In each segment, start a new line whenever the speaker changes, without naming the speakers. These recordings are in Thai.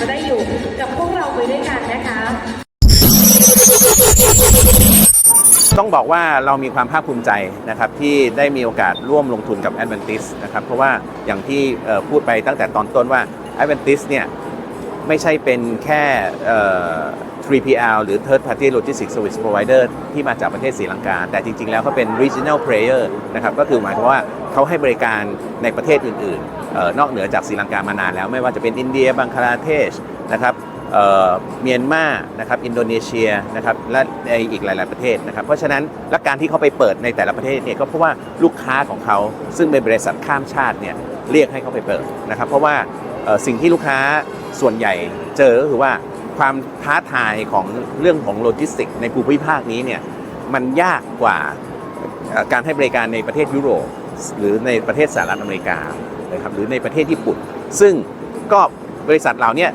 จะได้อยู่กับพวกเราไปด้วยกันนะคะ
ต้องบอกว่าเรามีความภาคภูมิใจนะครับที่ได้มีโอกาสร่วมลงทุนกับ a d v e n t i s นะครับเพราะว่าอย่างที่พูดไปตั้งแต่ตอนต้นว่า a d v e n t i s เนี่ยไม่ใช่เป็นแค่ 3PL หรือ Third Party Logistics Service Provider ที่มาจากประเทศศรีลังกา แต่จริง ๆ แล้วเขาเป็น Regional Player นะครับ ก็คือหมายความว่าเขาให้บริการในประเทศอื่นๆ นอกเหนือจากศรีลังกามานานแล้ว ไม่ว่าจะเป็นอินเดีย บังคลาเทศนะครับเมียนมา นะครับ อินโดนีเซีย นะครับ และในอีกหลาย ๆ ประเทศนะครับ เพราะฉะนั้นและการที่เขาไปเปิดในแต่ละประเทศเนี่ย ก็เพราะว่าลูกค้าของเขา ซึ่งเป็นบริษัทข้ามชาติเนี่ย เรียกให้เขาไปเปิดนะครับ เพราะว่าสิ่งที่ลูกค้าส่วนใหญ่เจอก็คือว่า ความท้าทายของเรื่องของโลจิสติก ในภูมิภาคนี้เนี่ยมันยากกว่าการให้บริการในประเทศยุโรป หรือในประเทศสหรัฐอเมริกานะครับหรือในประเทศญี่ปุ่น ซึ่งก็บริษัทเหล่านี้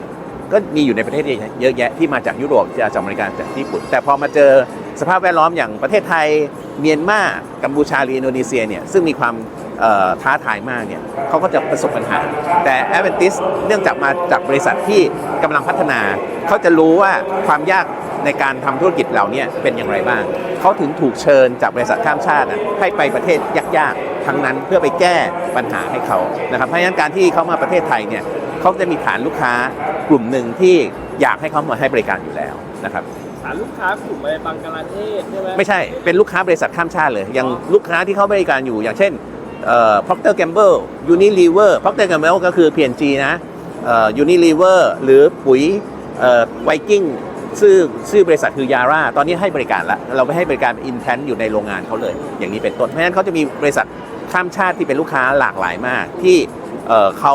ก็มีอยู่ในประเทศเยอะแยะที่มาจากยุโรปจากอเมริกาจากญี่ปุ่น แต่พอมาเจอ สภาพแวดล้อมอย่างประเทศไทยเมียนมากัมพูชาหรืออินโดนีเซียเนี่ยซึ่งมีความท้าทายมากเนี่ยเขาก็จะประสบปัญหา แต่แอเวนติสเนื่องจากมาจากบริษัทที่กำลังพัฒนา เขาจะรู้ว่าความยากในการทำธุรกิจเหล่านี้เป็นอย่างไรบ้าง เขาถึงถูกเชิญจากบริษัทข้ามชาติให้ไปประเทศยากๆ ทั้งนั้นเพื่อไปแก้ปัญหาให้เขานะครับ เพราะฉะนั้นการที่เขามาประเทศไทยเนี่ยเขาจะมีฐานลูกค้ากลุ่มหนึ่งที่อยากให้เขามาให้บริการอยู่แล้วนะครับ
ฐานลูกค้ากลุ่มอะไรบังกลาเทศใช่ไหม
ไม่ใช่เป็นลูกค้าบริษัทข้ามชาติเลยอย่างลูกค้าที่เขาบริการอยู่อย่างเช่นเอ่อ Procter Gamble Unilever Procter Gamble ก็คือ P&G นะเอ่อ Unilever หรือปุ๋ยไวกิ้งชื่อชื่อบริษัทคือยาร่าตอนนี้ให้บริการแล้ว เราไปให้บริการอินแทนอยู่ในโรงงานเขาเลย อย่างนี้เป็นต้นเพราะฉะนั้นเขาจะมีบริษัทข้ามชาติที่เป็นลูกค้าหลากหลายมากที่ เอ่อเขา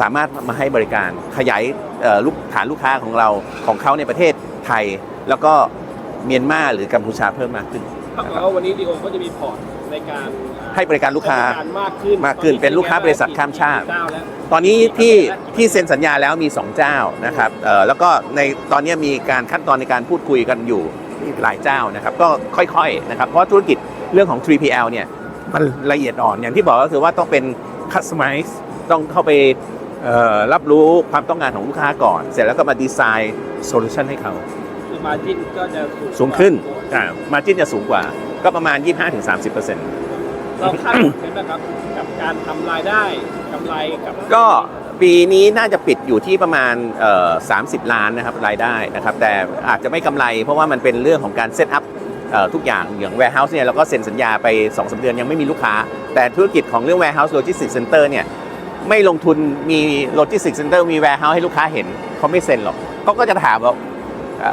สามารถมาให้บริการขยายเอ่อลูกฐานลูกค้าของเราของเขาในประเทศไทย แล้วก็เมียนมาหรือกัมพูชาเพิ่มมากขึ้น
ถ้าเกิดว่าวันนี้ดีโอก็จะมีพอร์ตในการอ่า
ให้บริการลูกค้า
ให้บริการมากขึ้น
มากขึ้นเป็นลูกค้าบริษัทข้ามชาติ
เจ้แล้ว
ตอนนี้ที่ที่เซ็นสัญญาแล้วมี 2 เจ้านะครับเอ่อแล้วก็ในตอนนี้มีการขั้นตอนในการพูดคุยกันอยู่หลายเจ้านะครับก็ค่อยๆนะครับเพราะธุรกิจเรื่องของ 3PL เนี่ยมันละเอียดอ่อนอย่างที่บอกก็คือว่าต้องเป็น customize ต้องเข้าไปเอ่อรับรู้ความต้องการของลูกค้าก่อน เสร็จแล้วก็มาดีไซน์โซลูชันให้เขา
คือมาจิ้นก็จะ
สูงขึ้น
กว่า
อ่ามาจิ้นจะสูงกว่า ก็ประมาณ 25-30%
เราคาดหวังไหมครับกับการทำรายได้กำไรกับ
ก็ปีนี้น่าจะปิดอยู่ที่ประมาณเอ่อ30 ล้านนะครับรายได้นะครับ แต่อาจจะไม่กำไรเพราะว่ามันเป็นเรื่องของการเซตอัพเอ่อทุกอย่างอย่าง warehouse เนี่ยเราก็เซ็นสัญญาไป2อสเดือนยังไม่มีลูกค้า แต่ธุรกิจของเรื่อง warehouse logistics center เนี่ย ไม่ลงทุนมี logistics center มี warehouse ให้ลูกค้าเห็นเขาไม่เซ็นหรอกเขาก็จะถามว่า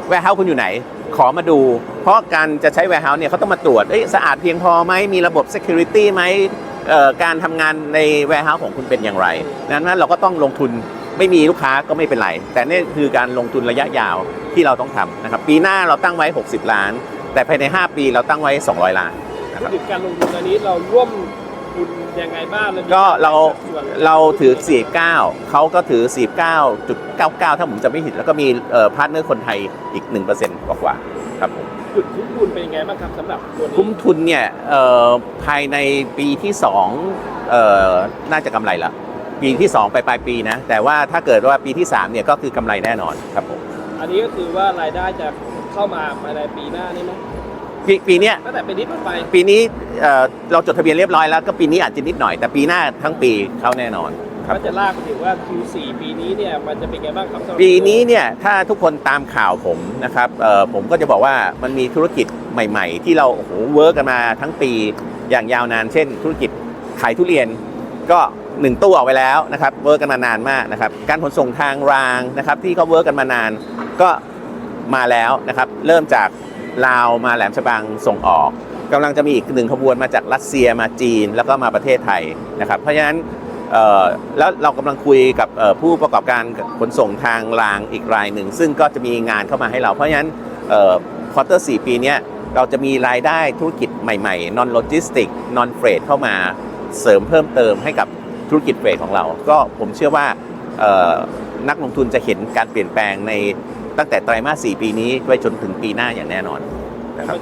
แวร์เฮาส์คุณอยู่ไหน ขอมาดู เพราะการจะใช้แวร์เฮาส์เนี่ยเขาต้องมาตรวจสะอาดเพียงพอไหมมีระบบ Security ไหมการทำงานในแวร์เฮาส์ของคุณเป็นอย่างไรดังนั้นเราก็ต้องลงทุนไม่มีลูกค้าก็ไม่เป็นไร แต่นี่คือการลงทุนระยะยาวที่เราต้องทำนะครับปีหน้าเราตั้งไว้ 60 ล้าน แต่ภายใน 5 ปีเราตั้งไว้ 200 ล้านนะครับ
ดิการลงทุนอันนี้เราร่วม ทุนยังไงบ้างแล้วมี
ก็เรา
ส่วน
เราถือ 49 เขาก็ถือ 49.99 ถ้าผมจะไม่ผิด แล้วก็มีพาร์ทเนอร์คนไทยอีก 1%กว่าๆครับผม
จุดคุ้มทุนเป็นยังไงบ้างครับสำหรับตัวนี้
คุ้มทุนเนี่ยเอ่อภายในปีที่2เอ่อน่าจะกำไรละปีที่ 2 ไปปลายปีนะ แต่ว่าถ้าเกิดว่าปีที่ 3 เนี่ยก็คือกำไรแน่นอนครับผม
อันนี้ก็คือว่ารายได้จะเข้ามาภายในปีหน้านี่ไหม
ปีปีเนี้ย
ตั้งแต่ปีนี้เป็นไป
ปีนี้เอ่อเราจดทะเบียนเรียบร้อยแล้วก็ปีนี้อาจจะนิดหน่อยแต่ปีหน้าทั้งปีเข้าแน่นอนครับ
ก็จะลากไปถึงว่า Q4 ปีนี้เนี่ยมันจะเป็นไงบ้างครับสำหรับ
ปีนี้เนี่ยถ้าทุกคนตามข่าวผมนะครับเอ่อผมก็จะบอกว่ามันมีธุรกิจใหม่ๆ ที่เราโอ้โหเวิร์กกันมาทั้งปีอย่างยาวนาน เช่น ธุรกิจขายทุเรียนก็หนึ่งตู้เอาไว้แล้วนะครับเวิร์กกันมานานมากนะครับการขนส่งทางรางนะครับที่เขาเวิร์กกันมานานก็มาแล้วนะครับเริ่มจาก ลาวมาแหลมฉบังส่งออกกำลังจะมีอีกหนึ่งขบวนมาจากรัสเซียมาจีน แล้วก็มาประเทศไทยนะครับ เพราะฉะนั้นแล้วเรากำลังคุยกับผู้ประกอบการขนส่งทางรางอีกรายหนึ่ง ซึ่งก็จะมีงานเข้ามาให้เรา เพราะฉะนั้นควอเตอร์สปีนี้เราจะมีรายได้ธุรกิจใหม่ๆ non logistic non freight เข้ามาเสริมเพิ่มเติมให้กับธุรกิจเฟรดของเรา ก็ผมเชื่อว่านักลงทุนจะเห็นการเปลี่ยนแปลงใน ตั้งแต่ไตรมาส4ปีนี้ไปจนถึงปีหน้าอย่างแน่นอนนะครับ